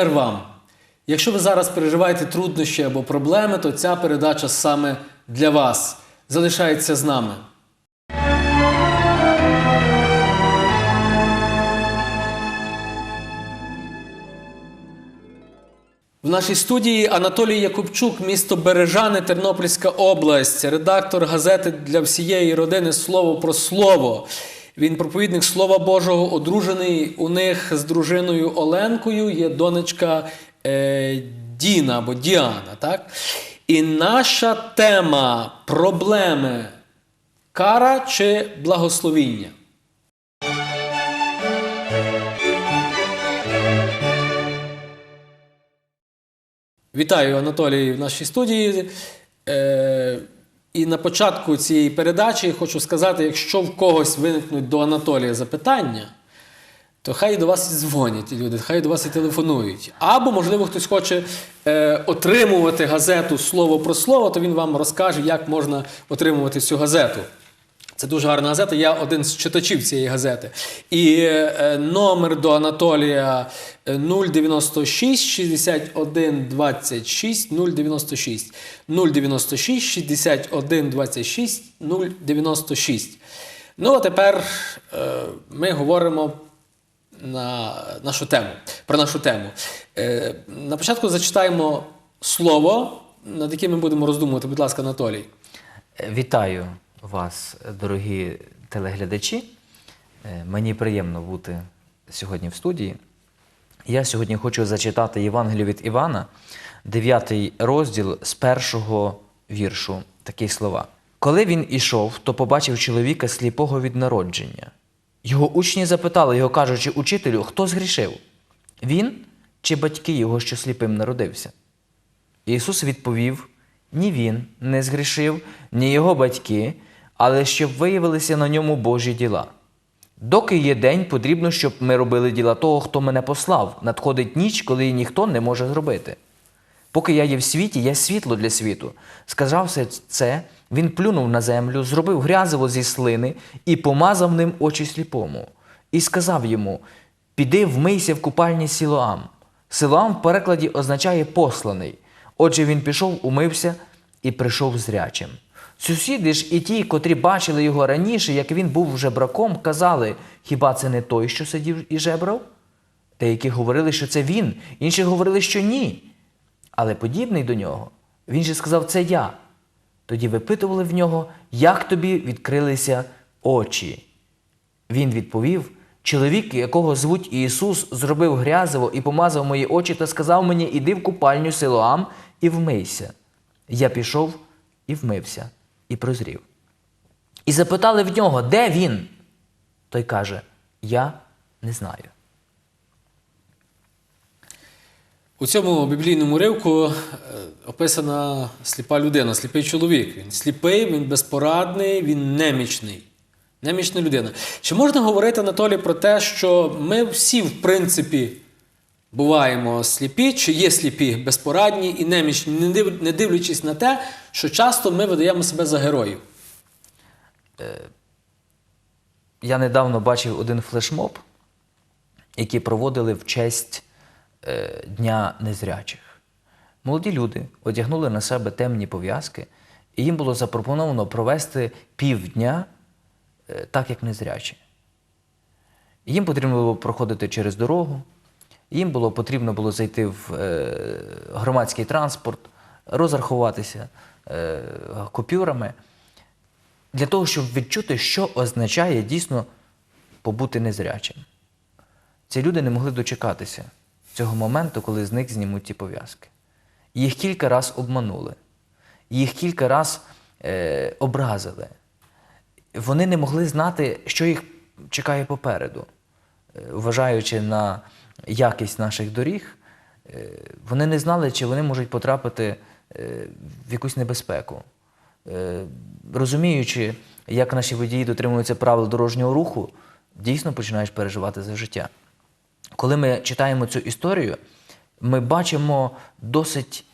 Мир вам! Якщо ви зараз переживаєте труднощі або проблеми, то ця передача саме для вас. Залишається з нами. В нашій студії Анатолій Якубчук, місто Бережани, Тернопільська область, редактор газети для всієї родини Слово про слово. Він проповідник Слова Божого, одружений у них з дружиною Оленкою. Є донечка е, Діна або Діана. Так? І наша тема проблеми кара чи благословіння. Вітаю, Анатолій, в нашій студії. Е, і на початку цієї передачі хочу сказати: якщо в когось виникнуть до Анатолія запитання, то хай до вас і дзвонять люди, хай до вас і телефонують. Або, можливо, хтось хоче е, отримувати газету слово про слово, то він вам розкаже, як можна отримувати цю газету. Це дуже гарна газета. Я один з читачів цієї газети. І е, номер до Анатолія е, 096 61 26 096 096 61 26 096. Ну, а тепер е, ми говоримо на нашу тему, про нашу тему. Е, на початку зачитаємо слово, над яким ми будемо роздумувати. Будь ласка, Анатолій. Вітаю вас, дорогі телеглядачі. Е, Мені приємно бути сьогодні в студії. Я сьогодні хочу зачитати Євангелію від Івана, 9 розділ з першого віршу. Такі слова. Коли він ішов, то побачив чоловіка сліпого від народження. Його учні запитали його, кажучи, учителю, хто згрішив? Він чи батьки його, що сліпим народився? Ісус відповів: ні він не згрішив, ні його батьки, але щоб виявилися на ньому Божі діла. Доки є день, потрібно, щоб ми робили діла того, хто мене послав. Надходить ніч, коли її ніхто не може зробити. Поки я є в світі, я світло для світу. Сказавши це, він плюнув на землю, зробив грязиво зі слини і помазав ним очі сліпому. І сказав йому: Піди вмийся в купальні Сілоам. Силоам в перекладі означає посланий. Отже, він пішов, умився і прийшов зрячим. Сусіди ж і ті, котрі бачили його раніше, як він був жебраком, казали: хіба це не той, що сидів і жебрав? Деякі говорили, що це він, інші говорили, що ні. Але подібний до нього, він же сказав, це я. Тоді випитували в нього, як тобі відкрилися очі. Він відповів: чоловік, якого звуть Ісус, зробив грязиво і помазав мої очі та сказав мені, іди в купальню Силоам і вмийся. Я пішов і вмився, і прозрів. І запитали в нього, де він? Той каже: Я не знаю. У цьому біблійному ривку е, описана сліпа людина, сліпий чоловік. Він сліпий, він безпорадний, він немічний. Немічна людина. Чи можна говорити, Анатолій, про те, що ми всі, в принципі, буваємо сліпі, чи є сліпі, безпорадні і немічні, не дивлячись на те, що часто ми видаємо себе за героїв? Я недавно бачив один флешмоб, який проводили в честь е, Дня незрячих. Молоді люди одягнули на себе темні пов'язки, і їм було запропоновано провести півдня е, так, як незрячі. Їм потрібно було проходити через дорогу, їм було потрібно було зайти в е, громадський транспорт, розрахуватися е, купюрами для того, щоб відчути, що означає дійсно побути незрячим. Ці люди не могли дочекатися цього моменту, коли з них знімуть ті пов'язки. Їх кілька раз обманули, їх кілька раз е, образили. Вони не могли знати, що їх чекає попереду. Е, Вважаючи на якість наших доріг, е, вони не знали, чи вони можуть потрапити е, в якусь небезпеку. Е, Розуміючи, як наші водії дотримуються правил дорожнього руху, дійсно починаєш переживати за життя. Коли ми читаємо цю історію, ми бачимо досить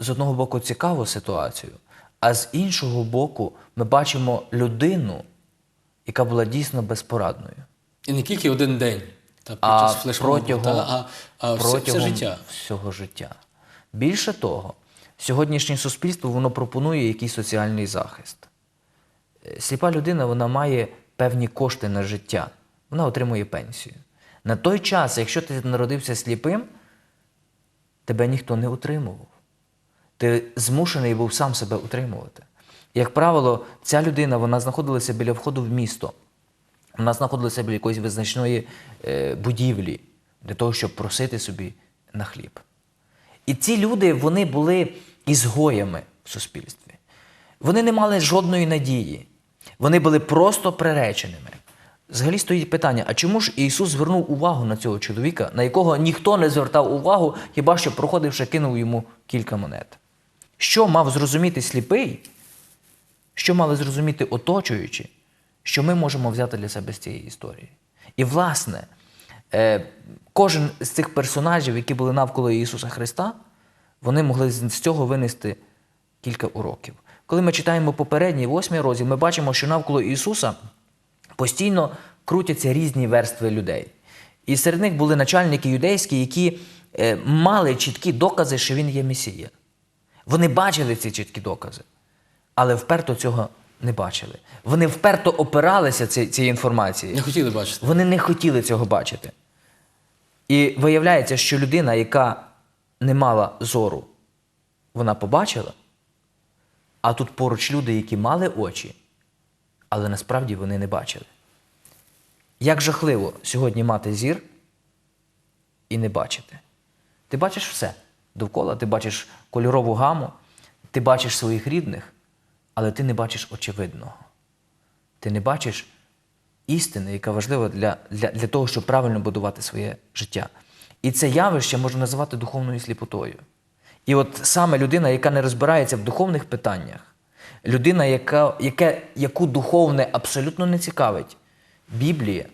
з одного боку цікаву ситуацію, а з іншого боку, ми бачимо людину, яка була дійсно безпорадною. І не тільки один день. Та під а час флешмобу, протягом, та, а, а протягом все життя. всього життя. Більше того, сьогоднішнє суспільство воно пропонує якийсь соціальний захист. Е, Сліпа людина вона має певні кошти на життя, вона отримує пенсію. На той час, якщо ти народився сліпим, тебе ніхто не утримував. Ти змушений був сам себе утримувати. Як правило, ця людина вона знаходилася біля входу в місто. Вона знаходилася біля якоїсь визначної е, будівлі для того, щоб просити собі на хліб. І ці люди вони були ізгоями в суспільстві. Вони не мали жодної надії. Вони були просто приреченими. Взагалі стоїть питання: а чому ж Ісус звернув увагу на цього чоловіка, на якого ніхто не звертав увагу, хіба що проходивши, кинув йому кілька монет? Що мав зрозуміти сліпий? Що мали зрозуміти оточуючі, що ми можемо взяти для себе з цієї історії? І, власне, е, кожен з цих персонажів, які були навколо Ісуса Христа, вони могли з цього винести кілька уроків. Коли ми читаємо попередній восьмий розділ, ми бачимо, що навколо Ісуса постійно крутяться різні верстви людей. І серед них були начальники юдейські, які е, мали чіткі докази, що він є Месія. Вони бачили ці чіткі докази, але вперто цього не бачили. Вони вперто опиралися ці- цієї інформації. Не хотіли бачити. Вони не хотіли цього бачити. І виявляється, що людина, яка не мала зору, вона побачила, а тут поруч люди, які мали очі, але насправді вони не бачили. Як жахливо сьогодні мати зір і не бачити. Ти бачиш все довкола, ти бачиш кольорову гаму, ти бачиш своїх рідних, але ти не бачиш очевидного. Ти не бачиш істини, яка важлива для, для, для того, щоб правильно будувати своє життя. І це явище можна називати духовною сліпотою. І от саме людина, яка не розбирається в духовних питаннях, людина, яка, яке, яку духовне абсолютно не цікавить, Біблія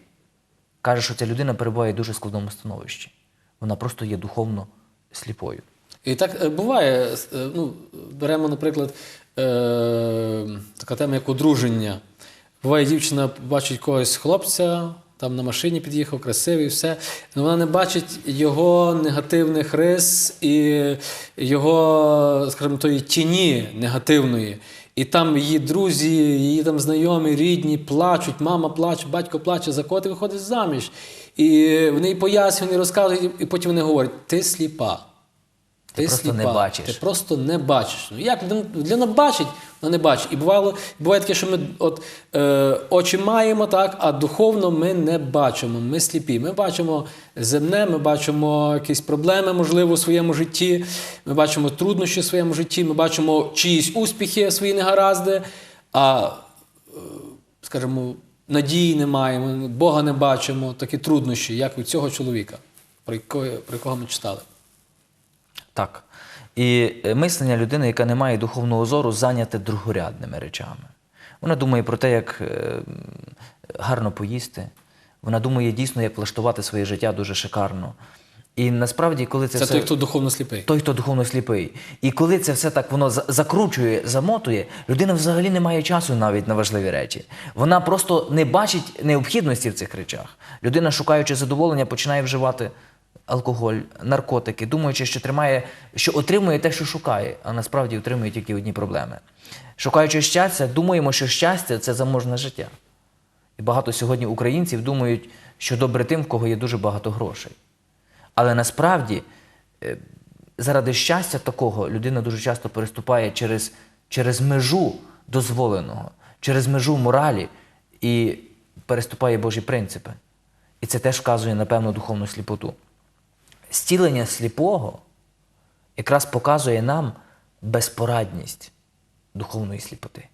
каже, що ця людина перебуває в дуже складному становищі. Вона просто є духовно сліпою. І так е, буває. е, Ну, беремо, наприклад, е, така тема, як одруження. Буває, дівчина бачить когось хлопця, там на машині під'їхав, красивий, все. але вона не бачить його негативних рис і його, скажімо, тої тіні негативної. І там її друзі, її там знайомі, рідні плачуть, мама плаче, батько плаче, за кого ти виходиш заміж. І вони їй пояснюють, вони розказують, і потім вони говорять: ти сліпа. Ти, просто не бачиш. Ти просто не бачиш. Ну як людина бачить, вона не бачить. І бувало, буває таке, що ми от, е, очі маємо, так, а духовно ми не бачимо. Ми сліпі. Ми бачимо земне, ми бачимо якісь проблеми, можливо, у своєму житті, ми бачимо труднощі в своєму житті, ми бачимо чиїсь успіхи, свої негаразди, а, е, скажімо, надії не маємо, Бога не бачимо, такі труднощі, як у цього чоловіка, про якого, про якого ми читали. Так. І е, мислення людини, яка не має духовного зору, зайняте другорядними речами. Вона думає про те, як е, гарно поїсти. Вона думає дійсно, як влаштувати своє життя дуже шикарно. І насправді, коли це, Це все... той, хто духовно сліпий. той, хто духовно сліпий. І коли це все так воно закручує, замотує, людина взагалі не має часу навіть на важливі речі. Вона просто не бачить необхідності в цих речах. Людина, шукаючи задоволення, починає вживати алкоголь, наркотики, думаючи, що тримає, що отримує те, що шукає, а насправді отримує тільки одні проблеми. Шукаючи щастя, думаємо, що щастя це заможне життя. І багато сьогодні українців думають, що добре тим, в кого є дуже багато грошей. Але насправді, е, заради щастя такого людина дуже часто переступає через, через межу дозволеного, через межу моралі і переступає Божі принципи. І це теж вказує на певну духовну сліпоту. Стілення сліпого якраз показує нам безпорадність духовної сліпоти.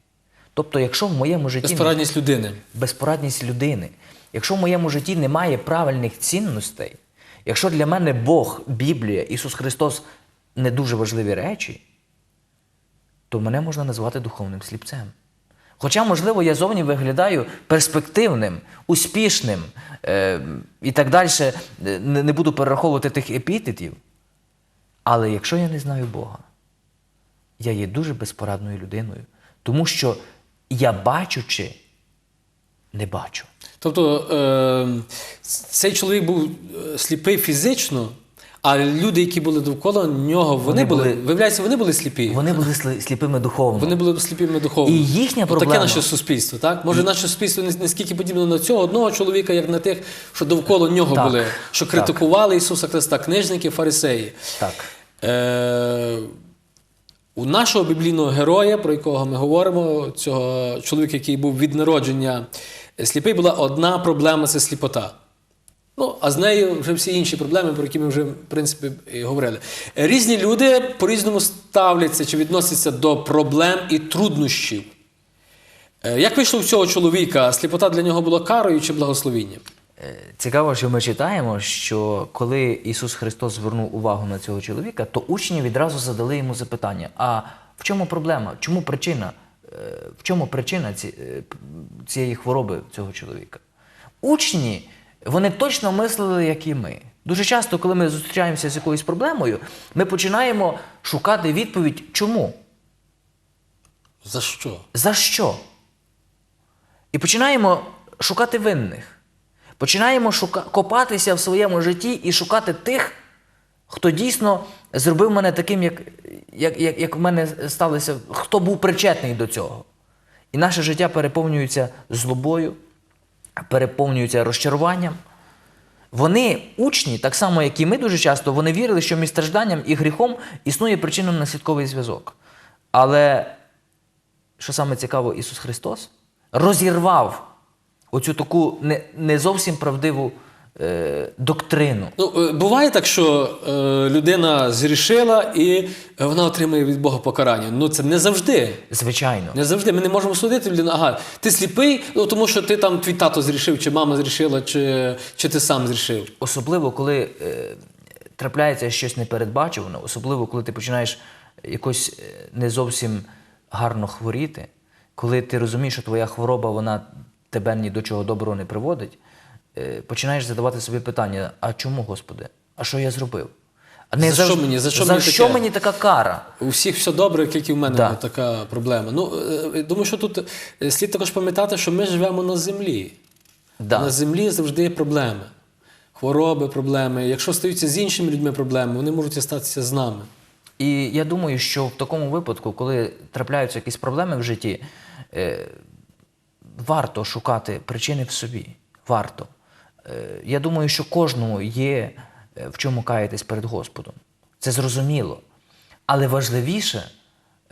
Тобто, якщо в моєму житті Безпорадність людини. безпорадність людини. Якщо в моєму житті немає правильних цінностей, якщо для мене Бог, Біблія, Ісус Христос не дуже важливі речі, то мене можна назвати духовним сліпцем. Хоча, можливо, я зовні виглядаю перспективним, успішним е, і так далі, е, не, не буду перераховувати тих епітетів. Але якщо я не знаю Бога, я є дуже безпорадною людиною, тому що я бачучи, не бачу. Тобто е, цей чоловік був е, сліпий фізично, а люди, які були довкола нього, вони, Вони були, були- виявляється, вони були сліпі. Вони були сліпими духовно. Вони були сліпими духовно. І їхня проблема- Таке наше суспільство, так? Може, наше суспільство не, скільки подібне на цього одного чоловіка, як на тих, що довкола нього Так, були, що так. критикували Ісуса Христа, книжники, фарисеї. Так. Е, у нашого біблійного героя, про якого ми говоримо, цього чоловіка, який був від народження сліпий, була одна проблема це сліпота. Ну, а з нею вже всі інші проблеми, про які ми вже, в принципі, і говорили. Різні люди по-різному ставляться чи відносяться до проблем і труднощів. Е, Як вийшло в цього чоловіка, сліпота для нього була карою чи благословінням? Е, Цікаво, що ми читаємо, що коли Ісус Христос звернув увагу на цього чоловіка, то учні відразу задали йому запитання: а в чому проблема? Чому причина? Е, В чому причина ці- е, цієї хвороби цього чоловіка? Учні, вони точно мислили, як і ми. Дуже часто, коли ми зустрічаємося з якоюсь проблемою, ми починаємо шукати відповідь, чому? За що? За що? І починаємо шукати винних. Починаємо шука... копатися в своєму житті і шукати тих, хто дійсно зробив мене таким, як, як, як, як в мене сталося, хто був причетний до цього. І наше життя переповнюється злобою, переповнюється розчаруванням. Вони, учні, так само, як і ми дуже часто, вони вірили, що між стражданням і гріхом існує причинно-наслідковий зв'язок. Але що саме цікаво, Ісус Христос розірвав оцю таку не, не зовсім правдиву доктрину. Ну, е, буває так, що е, людина зрішила і е, вона отримує від Бога покарання. Ну, це не завжди. Звичайно. Не завжди. Ми не можемо судити людину, ага, ти сліпий, ну тому що ти там твій тато зрішив, чи мама зрішила, чи, чи ти сам зрішив. Особливо, коли е, трапляється щось непередбачуване, особливо, коли ти починаєш якось е, не зовсім гарно хворіти, коли ти розумієш, що твоя хвороба вона тебе ні до чого доброго не приводить, е, починаєш задавати собі питання: а чому, Господи? А що я зробив? А За що мені- за що мені що таке? мені така кара? У всіх все добре, тільки в мене Да. така проблема. Ну, е, думаю, що тут е, слід також пам'ятати, що ми живемо на землі. Да. На землі завжди є проблеми. Хвороби, проблеми. Якщо стаються з іншими людьми проблеми, вони можуть статися з нами. І я думаю, що в такому випадку, коли трапляються якісь проблеми в житті, е, варто шукати причини в собі. Варто. Е, я думаю, що кожному є е, в чому каятись перед Господом. Це зрозуміло. Але важливіше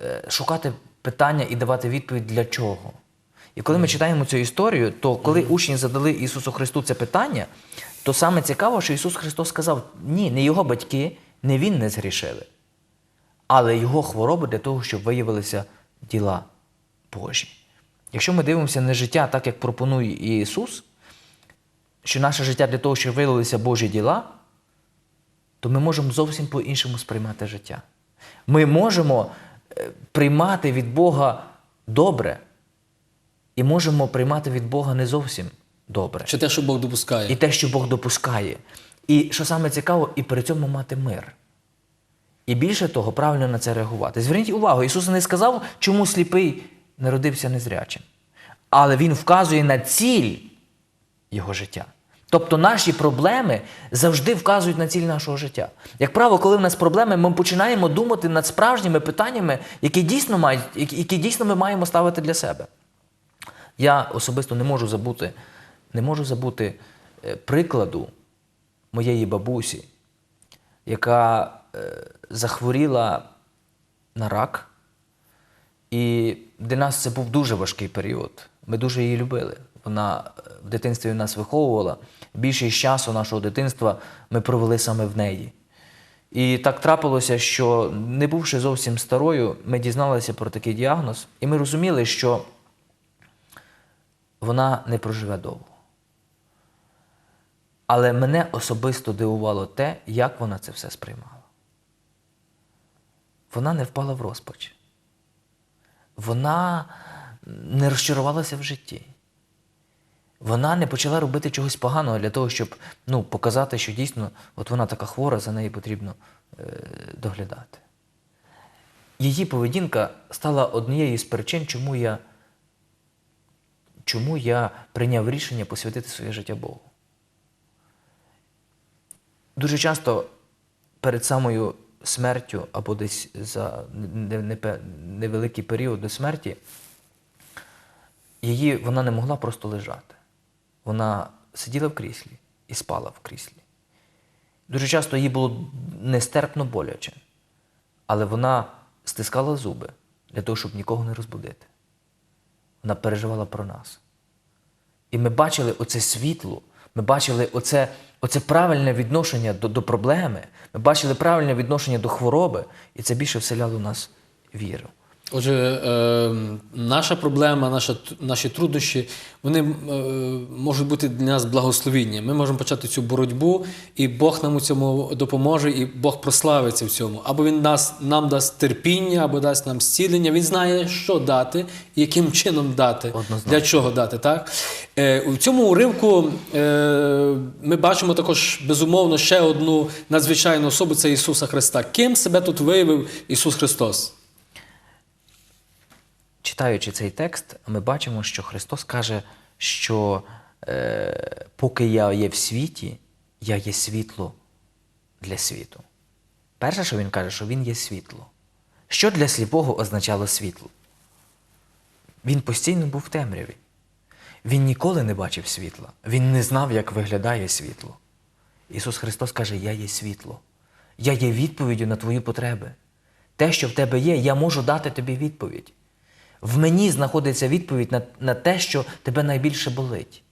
е, шукати питання і давати відповідь для чого. І коли ми читаємо цю історію, то коли учні задали Ісусу Христу це питання, то саме цікаво, що Ісус Христос сказав: ні, не його батьки, не Він не згрішили, але його хвороби для того, щоб виявилися діла Божі. Якщо ми дивимося на життя так, як пропонує Ісус, що наше життя для того, щоб виявилися Божі діла, то ми можемо зовсім по-іншому сприймати життя. Ми можемо е, приймати від Бога добре, і можемо приймати від Бога не зовсім добре. Чи те, що Бог допускає. І те, що Бог допускає. І що саме цікаво, і при цьому мати мир. І більше того, правильно на це реагувати. Зверніть увагу, Ісус не сказав, чому сліпий народився незрячим. Але Він вказує на ціль його життя. Тобто наші проблеми завжди вказують на ціль нашого життя. Як правило, коли в нас проблеми, ми починаємо думати над справжніми питаннями, які дійсно, мають, які, дійсно ми маємо ставити для себе. Я особисто не можу забути, не можу забути е, прикладу моєї бабусі, яка е, захворіла на рак. І для нас це був дуже важкий період. Ми дуже її любили. Вона е, в дитинстві нас виховувала. Більшість часу нашого дитинства ми провели саме в неї. І так трапилося, що, не бувши зовсім старою, ми дізналися про такий діагноз, і ми розуміли, що вона не проживе довго. Але мене особисто дивувало те, як вона це все сприймала. Вона не впала в розпач. Вона не розчарувалася в житті. Вона не почала робити чогось поганого для того, щоб ну, показати, що дійсно от вона така хвора, за нею потрібно е, доглядати. Її поведінка стала однією з причин, чому я чому я прийняв рішення посвятити своє життя Богу. Дуже часто перед самою смертю або десь за не- не- невеликий період до смерті її вона не могла просто лежати. Вона сиділа в кріслі і спала в кріслі. Дуже часто їй було нестерпно боляче, але вона стискала зуби для того, щоб нікого не розбудити. Вона переживала про нас. І ми бачили оце світло, ми бачили оце, оце правильне відношення до, до проблеми, ми бачили правильне відношення до хвороби, і це більше вселяло в нас віру. Отже, е, наша проблема, наша, наші труднощі, вони е, можуть бути для нас благословінням. Ми можемо почати цю боротьбу, і Бог нам у цьому допоможе, і Бог прославиться в цьому. Або Він нас, нам дасть терпіння, або дасть нам зцілення. Він знає, що дати яким чином дати, Однозначно. для чого дати. Так? Е, у цьому уривку ми бачимо також безумовно ще одну надзвичайну особу це Ісуса Христа. Ким себе тут виявив Ісус Христос? Читаючи цей текст, ми бачимо, що Христос каже, що е, поки я є в світі, я є світло для світу. Перше, що він каже, що він є світло. Що для сліпого означало світло? Він постійно був в темряві. Він ніколи не бачив світла. Він не знав, як виглядає світло. Ісус Христос каже: Я є світло. Я є відповіддю на твої потреби. Те, що в тебе є, я можу дати тобі відповідь. В мені знаходиться відповідь на, на те, що тебе найбільше болить.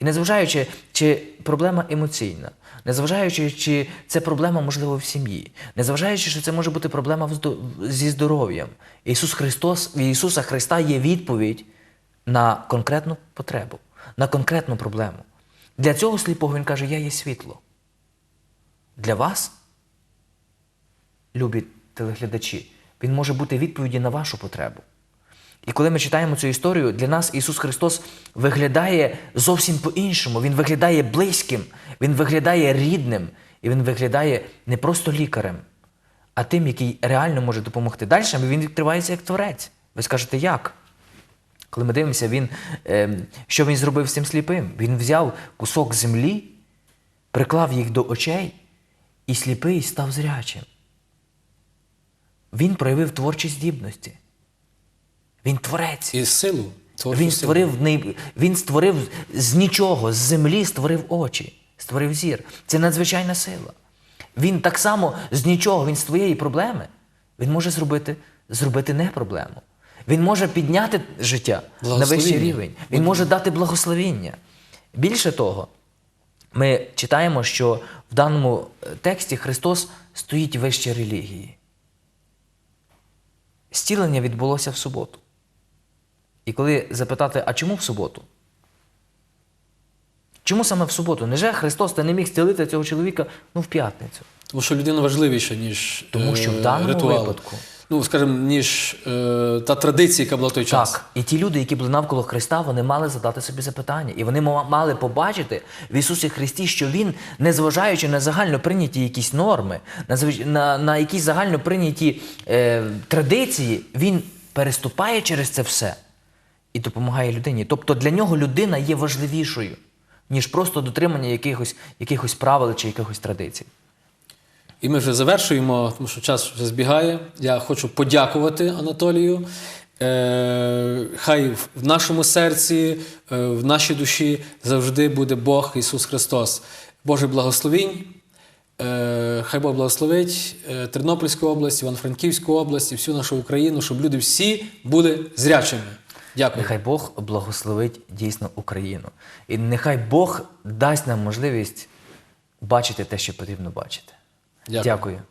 І незважаючи, чи проблема емоційна, незважаючи, чи це проблема, можливо, в сім'ї, незважаючи, що це може бути проблема зі здоров'ям, Ісус Христос, в Ісуса Христа є відповідь на конкретну потребу, на конкретну проблему. Для цього сліпого Він каже, я є світло. Для вас, любі телеглядачі, Він може бути відповіді на вашу потребу. І коли ми читаємо цю історію, для нас Ісус Христос виглядає зовсім по-іншому. Він виглядає близьким, Він виглядає рідним, і Він виглядає не просто лікарем, а тим, який реально може допомогти. Далі він відкривається як творець. Ви скажете, як? Коли ми дивимося, він, е, що він зробив з цим сліпим? Він взяв кусок землі, приклав їх до очей, і сліпий став зрячим. Він проявив творчі здібності. Він творець. І силу. Він створив, він створив з нічого, з землі створив очі, створив зір. Це надзвичайна сила. Він так само з нічого, він з твоєї проблеми, він може зробити, зробити не проблему. Він може підняти життя на вищий рівень. Він може дати благословіння. Більше того, ми читаємо, що в даному е, тексті Христос стоїть вище релігії. Зцілення відбулося в суботу. І коли запитати, а чому в суботу? Чому саме в суботу? Неже Христос та не міг зцілити цього чоловіка ну, в п'ятницю? Тому що людина важливіша, ніж Тому що в е, даному ритуал. випадку- Ну, скажімо, ніж е, та традиція, яка була в той час. Так. І ті люди, які були навколо Христа, вони мали задати собі запитання. І вони мали побачити в Ісусі Христі, що Він, незважаючи на загально прийняті якісь норми, на, на, на якісь загально прийняті е, традиції, Він переступає через це все і допомагає людині. Тобто для нього людина є важливішою, ніж просто дотримання якихось, якихось правил чи якихось традицій. І ми вже завершуємо, тому що час вже збігає. Я хочу подякувати Анатолію. Е, хай в нашому серці, е, в нашій душі завжди буде Бог Ісус Христос. Боже благословінь. Е, Хай Бог благословить Тернопільську область, Івано-Франківську область всю нашу Україну, щоб люди всі були зрячими. Дякую. Нехай Бог благословить дійсно Україну. І нехай Бог дасть нам можливість бачити те, що потрібно бачити. Дякую. Дякую.